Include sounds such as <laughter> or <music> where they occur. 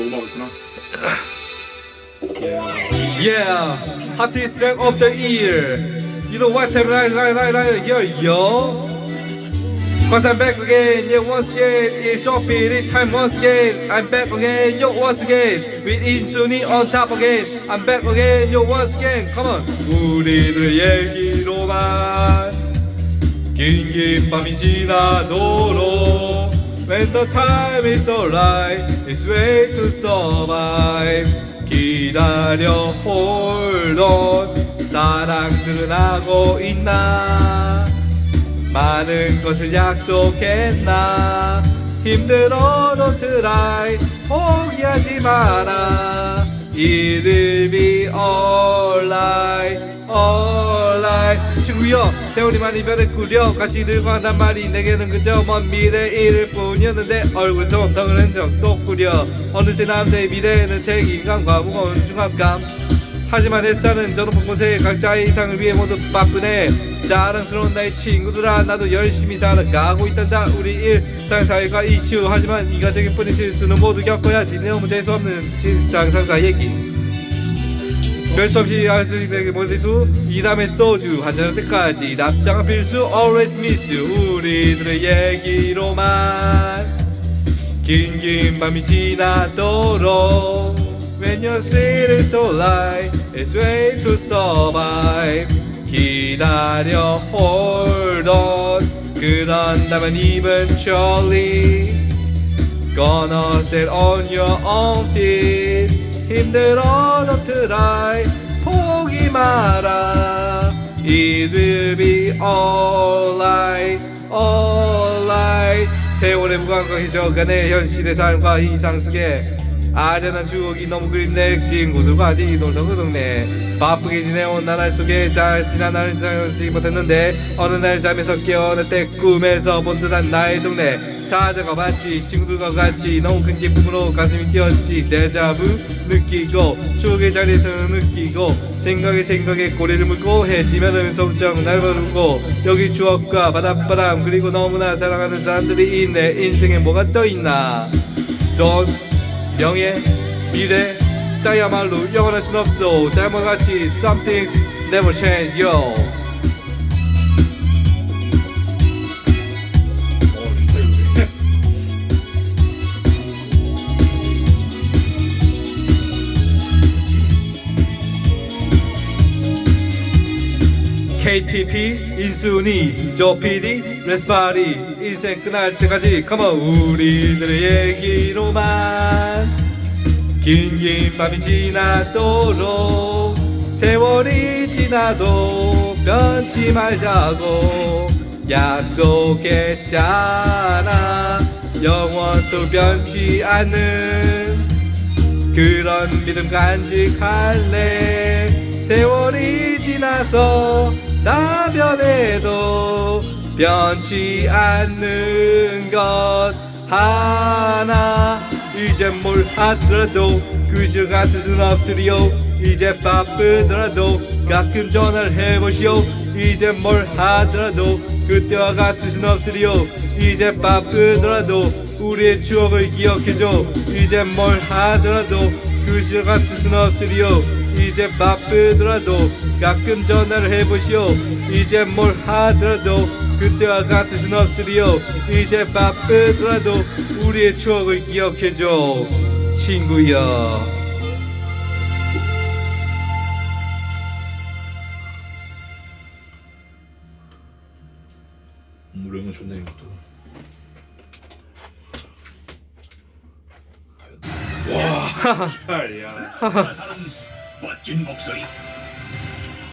너무 나갔구나. Yeah, hottest track of the year. You know what? Right, right, right, right. Yo, yo. Cause I'm back again, yeah, once again. It's Shopee time once again. I'm back again, yo, once again. With Insuni on top again. I'm back again, yo, once again. Come on. 우리들 얘기로만 긴긴 밤이 지나도록 When the time is alright, it's way to survive. 기다려 hold on. 사랑들은 하고 있나? 많은 것을 약속했나? 힘들어도 try, 포기하지 마라. Be alright, 구여, 세월이 많이 변했구려. 같이 늙어간단 말이 내게는 그저 먼 미래일 뿐이었는데 얼굴 솜덩이는 적도 꾸려. 어느새 남자의 미래에는 책임감과 무거운 중압감. 하지만 햇살은 저 높은 곳에 각자의 이상을 위해 모두 바쁘네 자랑스러운 나의 친구들아 나도 열심히 살아가고 있단다 우리 일상 사회가 이슈 하지만 이가적인 뿐인 실수는 모두 겪어야지 너무 재수없는 직장 상사 얘기 별수 없이 할수있는 모세수 이 다음에 소주 한잔할 때까지 납작한 필수 always miss you 우리들의 얘기로만 긴긴 밤이 지나도록 When your spirit is so light It's way to survive 기다려 hold on 그런다면 eventually Gonna stand on your own feet 힘들어 도 try 포기 마라. It will be alright alright. 세월의 무감각이 져가네 현실의 삶과 이상 속에 아련한 추억이 너무 그립네. 친구들과 네 놀던 그 동네. 바쁘게 지내온 나날 속에 잘 날을 잘지 못했는데 어느 날 잠에서 깨어날 때 꿈에서 본 듯한 나의 동네 찾아가 봤지 친구들과 같이 너무 큰 기쁨으로 가슴이 뛰었지 데자부 느끼고 추억의 자리에서 느끼고 생각에 생각에 고리를 물고 해지면은 som정 날 부르고 여기 추억과 바닷바람 그리고 너무나 사랑하는 사람들이 있네 인생에 뭐가 또 있나 돈 명예, 미래, 따야말로 영원할 순 없어. 닮아같이 some things never change, yo. KTP, 인순이, 조피디, 레스파리, 인생 끝날 때까지 on. 우리들의 얘기로만 긴긴 밤이 지나도록 세월이 지나도 변치 말자고 약속했잖아 영원도 변치 않는 그런 믿음 간직할래 세월이 지나서 다 변해도 변치 않는 것 하나. 이제 뭘 하더라도 그저 같을 순 없으리요. 이제 바쁘더라도 가끔 전화를 해보시오. 이제 뭘 하더라도 그때와 같을 순 없으리요. 이제 바쁘더라도 우리의 추억을 기억해줘. 이제 뭘 하더라도 그 시절 같을 순 없으리요 이제 바쁘더라도 가끔 전화를 해보시오 이제 뭘 하더라도 그때와 같을 순 없으리요 이제 바쁘더라도 우리의 추억을 기억해줘 친구야 무령은 좋네 이것도. <laughs> 와, 18이야. 멋진 목소리